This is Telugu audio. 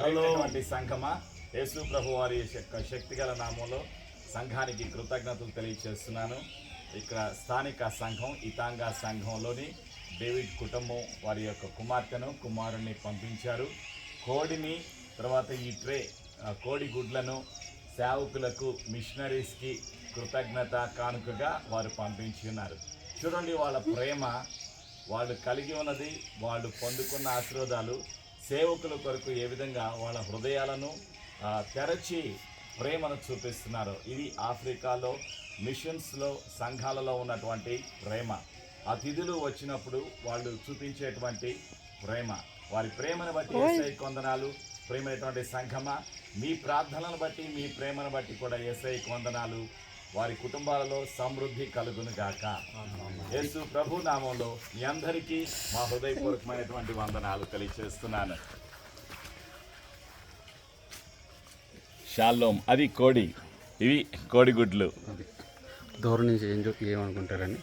కలిగినటువంటి సంఘమా? యేసు ప్రభు వారి యొక్క శక్తిగల నామంలో సంఘానికి కృతజ్ఞతలు తెలియజేస్తున్నాను ఇక్కడ స్థానిక సంఘం ఇతాంగా సంఘంలోని డేవిడ్ కుటుంబం వారి యొక్క కుమార్తెను కుమారుణ్ణి పంపించారు. కోడిని తర్వాత ఈ ట్రే కోడి గుడ్లను సేవకులకు మిషనరీస్కి కృతజ్ఞత కానుకగా వారు పంపించున్నారు చూడండి వాళ్ళ ప్రేమ. వాళ్ళు కలిగి ఉన్నది వాళ్ళు పొందుకున్న ఆశీర్వాదాలు సేవకుల కొరకు ఏ విధంగా వాళ్ళ హృదయాలను తెరచి ప్రేమను చూపిస్తున్నారు. ఇది ఆఫ్రికాలో మిషన్స్లో సంఘాలలో ఉన్నటువంటి ప్రేమ. అతిథులు వచ్చినప్పుడు వాళ్ళు చూపించేటువంటి ప్రేమ. వారి ప్రేమను బట్టి ఏసై కొందనాలు ప్రేమైనటువంటి సంఘమా. మీ ప్రార్థనలను బట్టి మీ ప్రేమను బట్టి కూడా ఏసై కొందనాలు వారి కుటుంబాలలో సమృద్ధి కలుగును గాక. యేసు ప్రభు నామంలో మీ అందరికీ మా హృదయపూర్వకమైనటువంటి వందనాలు తెలియజేస్తున్నాను షాలోం అది కోడి. ఇవి కోడిగుడ్లు. నుంచి ఏం ఏమనుకుంటారని?